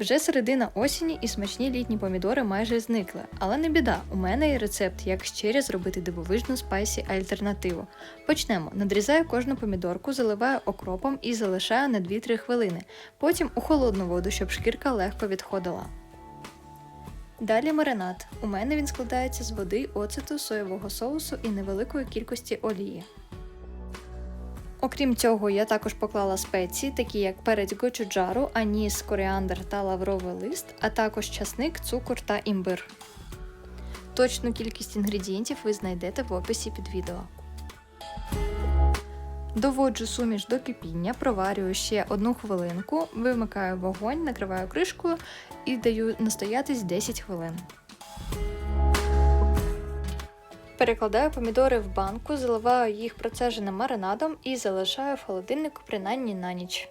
Вже середина осені і смачні літні помідори майже зникли, але не біда. У мене є рецепт, як раз зробити дивовижну спайсі альтернативу. Почнемо. Надрізаю кожну помідорку, заливаю окропом і залишаю на 2-3 хвилини. Потім у холодну воду, щоб шкірка легко відходила. Далі маринад. У мене він складається з води, оцету, соєвого соусу і невеликої кількості олії. Окрім цього, я також поклала спеції, такі як перець гочуджару, аніс, коріандр та лавровий лист, а також часник, цукор та імбир. Точну кількість інгредієнтів ви знайдете в описі під відео. Доводжу суміш до кипіння, проварюю ще одну хвилинку, вимикаю вогонь, накриваю кришкою і даю настоятись 10 хвилин. Перекладаю помідори в банку, заливаю їх процеженим маринадом і залишаю в холодильнику принаймні на ніч.